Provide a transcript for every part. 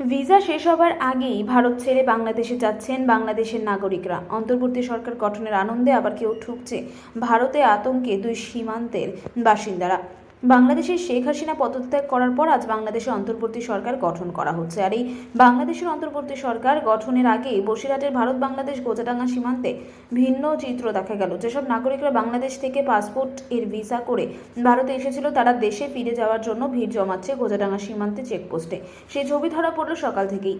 Visa শেষ হবার আগেই ভারত ছেড়ে বাংলাদেশে যাচ্ছেন বাংলাদেশের নাগরিকরা। অন্তর্বর্তী সরকার গঠনের আনন্দে আবার কেউ ঠুকছে ভারতে আতঙ্কে দুই সীমান্তের বাসিন্দারা। বাংলাদেশের শেখ হাসিনা পদত্যাগ করার পর আজ বাংলাদেশে অন্তর্বর্তী সরকার গঠন করা হচ্ছে। আর এই বাংলাদেশের অন্তর্বর্তী সরকার গঠনের আগে বসিরহাটের ভারত বাংলাদেশ গোজাডাঙ্গা সীমান্তে ভিন্ন চিত্র দেখা গেল। যেসব নাগরিকরা বাংলাদেশ থেকে পাসপোর্ট এর ভিসা করে ভারতে এসেছিল, তারা দেশে ফিরে যাওয়ার জন্য ভিড় জমাচ্ছে গোজাডাঙ্গা সীমান্তে চেকপোস্টে সেই ছবি ধরা পড়ল সকাল থেকেই।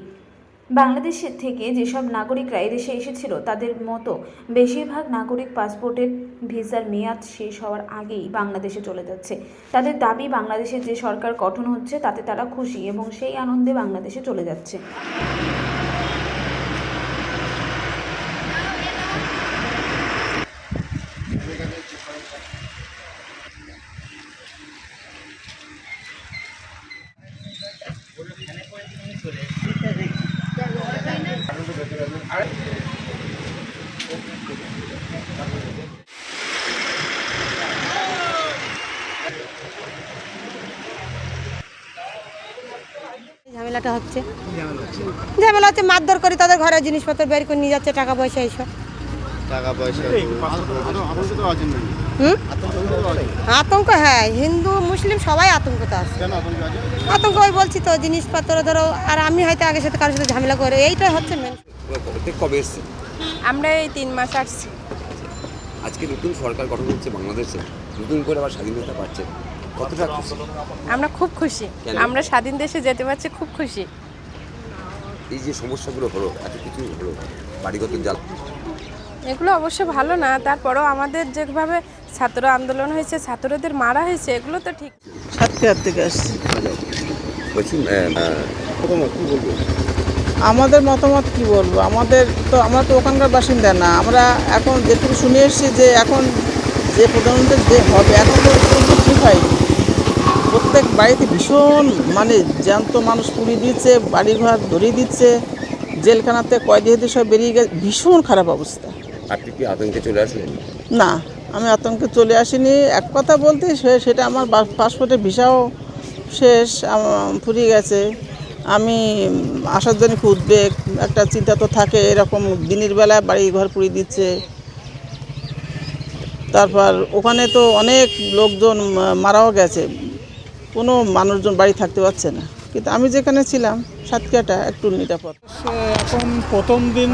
বাংলাদেশ থেকে যেসব নাগরিকরা এদেশে এসেছিল, তাদের মতো বেশিরভাগ নাগরিক পাসপোর্টের ভিসার মেয়াদ শেষ হওয়ার আগেই বাংলাদেশে চলে যাচ্ছে। তাদের দাবি, বাংলাদেশের যে সরকার গঠন হচ্ছে, তাতে তারা খুশি এবং সেই আনন্দে বাংলাদেশে চলে যাচ্ছে। ঝামেলাটা হচ্ছে। ঝামেলা হচ্ছে মারধর করে তাদের ঘরের জিনিসপত্র বের করে নিয়ে যাচ্ছে টাকা পয়সা এইসব। টাকা পয়সা হুম? আতঙ্ক হ্যাঁ হিন্দু মুসলিম সবাই আতঙ্কতে আছে। আতঙ্ক ওই বলছি তো জিনিসপত্র ধরো আর আমি হয়তো আগে সাথে কারোর সাথে ঝামেলা করে এইটাই হচ্ছে মেন কবে কবে এসছে? আমরা এই তিন মাস আসছি। আজকে নতুন সরকার গঠন হচ্ছে বাংলাদেশে। নতুন করে আবার স্বাধীনতা পাচ্ছে। কতটা খুশি? আমরা খুব খুশি। আমরা স্বাধীন দেশে যেতে পারছি খুব খুশি। এই যে সমস্যাগুলো হলো এত কিছু হলো বাড়িগত জাল এগুলো অবশ্য ভালো না তারপরেও আমাদের যেভাবে ছাত্র আন্দোলন হয়েছে ছাত্রদের মারা হয়েছে এগুলো তো ঠিক। সাতক্ষীরার থেকে আসছি। বলছি আহ, আহ, কি বলব? আমাদের মতামত কি বলব? আমাদের তো আমরা তো ওখানকার বাসিন্দা না। আমরা এখন যেটুকু শুনে এসেছি যে এখন যে প্রধানমন্ত্রী যে হবে এখন তো কিন্তু ঠিক হয়নি প্রত্যেক বাড়িতে ভীষণ মানে জ্যান্ত মানুষ পুড়িয়ে দিচ্ছে বাড়িঘর ধরিয়ে দিচ্ছে জেলখানাতে কয়েদি হতে সব বেরিয়ে গেছে ভীষণ খারাপ অবস্থা। আপনি কি আতঙ্কে চলে আসলেন? না আমি আতঙ্কে চলে আসিনি। এক কথা বলতে সে- সেটা আমার পাসপোর্টের ভিসাও শেষ ফুরিয়ে গেছে। আমি আসার জন্য খুব উদ্বেগ একটা চিন্তা তো থাকে এরকম দিনের বেলা বাড়ি ঘর পুড়িয়ে দিচ্ছে। তারপর ওখানে তো অনেক লোকজন মারাও গেছে। কোনো মানুষজন বাড়ি থাকতে পারছে না। কিন্তু আমি যেখানে ছিলাম, সাতক্ষীরাটা একটু নিরাপদ। এখন প্রথম দিন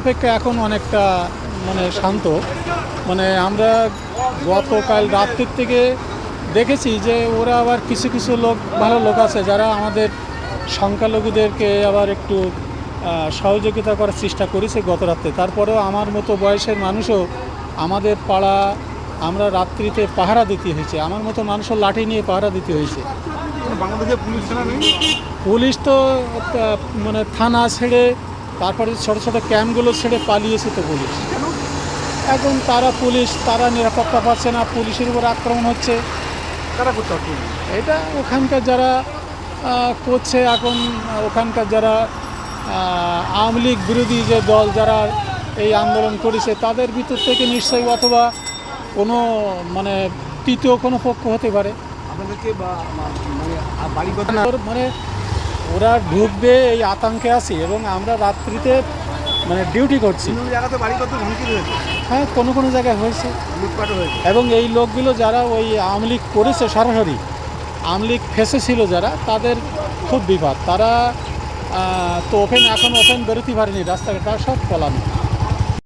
অপেক্ষা এখন অনেকটা মানে শান্ত। মানে আমরা গতকাল রাত্রির থেকে দেখেছি যে ওরা আবার কিছু কিছু লোক, ভালো লোক আছে যারা আমাদের সংখ্যালঘুদেরকে আবার একটু সহযোগিতা করার চেষ্টা করেছে গত রাত্রে তারপরেও আমার মতো বয়সের মানুষও আমাদের পাড়া আমরা রাত্রিতে পাহারা দিতে হয়েছে। আমার মতো মানুষও লাঠি নিয়ে পাহারা দিতে হয়েছে। বাংলাদেশে পুলিশ পুলিশ তো মানে থানা ছেড়ে তারপরে ছোটো ছোটো ক্যাম্পগুলো ছেড়ে পালিয়েছে তো পুলিশ। এখন তারা পুলিশ তারা নিরাপত্তা পাচ্ছে না পুলিশের উপর আক্রমণ হচ্ছে। করতে এটা ওখানকার যারা করছে এখন ওখানকার যারা আওয়ামী লীগ বিরোধী যে দল যারা এই আন্দোলন করেছে তাদের ভিতর থেকে নিশ্চয়ই অথবা কোনো মানে তৃতীয় কোনো পক্ষ হতে পারে। আপনাদেরকে মানে মানে ওরা ঢুকবে এই আতঙ্কে আছি এবং আমরা রাত্রিতে মানে ডিউটি করছি। হুমকি রয়েছে? হ্যাঁ কোনো কোনো জায়গায় হয়েছে। এবং এই লোকগুলো যারা ওই আওয়ামী লীগ করেছে সরাসরি আওয়ামী লীগ ফেসে ছিল যারা তাদের খুব বিপদ। তারা তো ওপেন এখন ওপেন বেরোতে পারেনি রাস্তাঘাট তারা সব পলানো